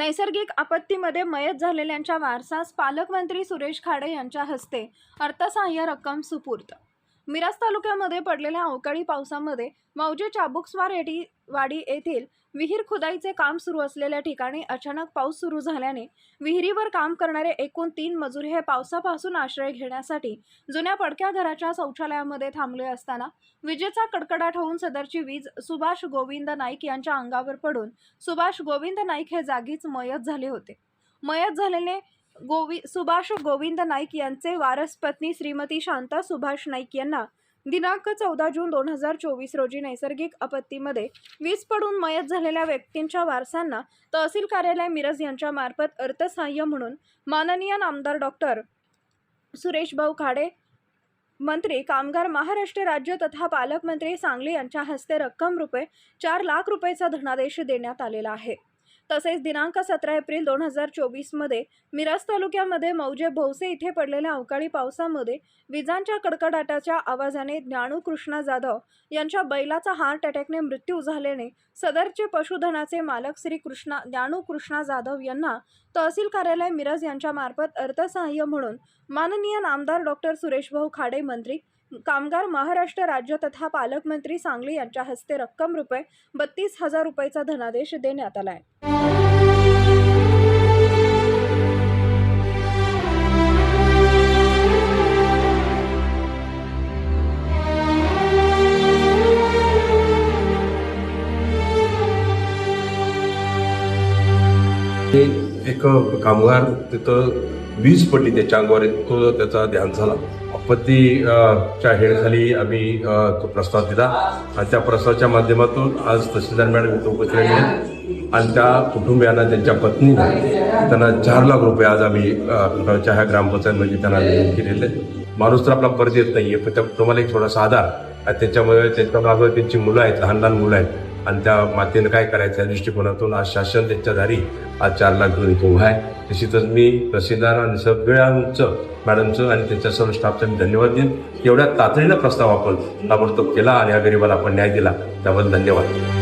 नैसर्गिक आपत्तीमध्ये मयत झालेल्यांच्या वारसास पालकमंत्री सुरेश खाडे यांच्या हस्ते अर्थसहाय्य रक्कम सुपूर्त मिराज तालुक्यामध्ये पडलेल्या अवकाळी पावसामध्ये मौजे चाबुकस्वार येटी वाडी येथील विहीर खुदाईचे काम सुरू असलेल्या ठिकाणी अचानक पाऊस सुरू झाल्याने विहिरीवर काम करणारे एकूण तीन मजूर हे पावसापासून आश्रय घेण्यासाठी जुन्या पडक्या घराच्या शौचालयामध्ये थांबले असताना विजेचा कडकडाट होऊन सदरची वीज सुभाष गोविंद नाईक यांच्या अंगावर पडून सुभाष गोविंद नाईक हे जागीच मयत झाले होते. मयत झालेले गोवि सुभाष गोविंद नाईक यांचे वारस पत्नी श्रीमती शांता सुभाष नाईक यांना दिनांक चौदा जून दोन हजार चोवीस रोजी नैसर्गिक आपत्तीमध्ये वीज पडून मयत झालेल्या व्यक्तींच्या वारसांना तहसील कार्यालय मिरज यांच्या मार्फत अर्थसहाय्य म्हणून माननीय नामदार डॉक्टर सुरेश भाऊ खाडे मंत्री कामगार महाराष्ट्र राज्य तथा पालकमंत्री सांगली यांच्या हस्ते रक्कम रुपये चार लाख रुपयेचा धनादेश देण्यात आलेला आहे. तसेच दिनांक सतरा एप्रिल दोन हजार चोवीसमध्ये मिराज तालुक्यामध्ये मौजे भोवसे इथे पडलेल्या अवकाळी पावसामध्ये विजांच्या कडकडाटाच्या आवाजाने ज्ञानू कृष्णा जाधव यांच्या बैलाचा हार्ट अटॅकने मृत्यू झाल्याने सदरचे पशुधनाचे मालक श्री कृष्णा ज्ञानू कृष्णा जाधव यांना तहसील कार्यालय मिरज यांच्यामार्फत अर्थसहाय्य म्हणून माननीय नामदार डॉक्टर सुरेशभाऊ खाडे मंत्री कामगार महाराष्ट्र राज्य तथा पालकमंत्री सांगली यांच्या हस्ते रक्कम रुपये बत्तीस हजार रुपयेचा धनादेश देण्यात आला आहे एक कामगार तिथं वीज पडली त्याच्या अंगावर तो त्याचा ध्यान झाला. आपत्ती च्या हेडखाली आम्ही तो प्रस्ताव दिला आणि त्या प्रस्तावाच्या माध्यमातून आज तहसीलदार मॅडम इथं उपस्थित राहिले आणि त्या कुटुंबियांना त्यांच्या पत्नीने त्यांना चार लाख रुपये आज आम्ही अ, ह्या ग्रामपंचायतमध्ये त्यांना केलेले माणूस तर आपला परत येत आहे पण त्या कुटुंबाला एक थोडासा आधार. आणि त्याच्यामुळे त्यांच्या मागं त्यांची मुलं आहेत लहान लहान मुलं आहेत. आणि त्या मातेनं काय करायचं? या दृष्टिकोनातून आज शासन त्यांच्या दारी आज चार लाख घेऊन इथे उभा आहे. निश्चितच मी तहसीलदार आणि सगळ्यांचं मॅडमचं आणि त्यांच्या सर्व स्टाफचं मी धन्यवाद देईन. एवढ्या तातडीनं प्रस्ताव आपण ताबडतोब केला आणि या गरिबाला आपण न्याय दिला. त्याबद्दल धन्यवाद.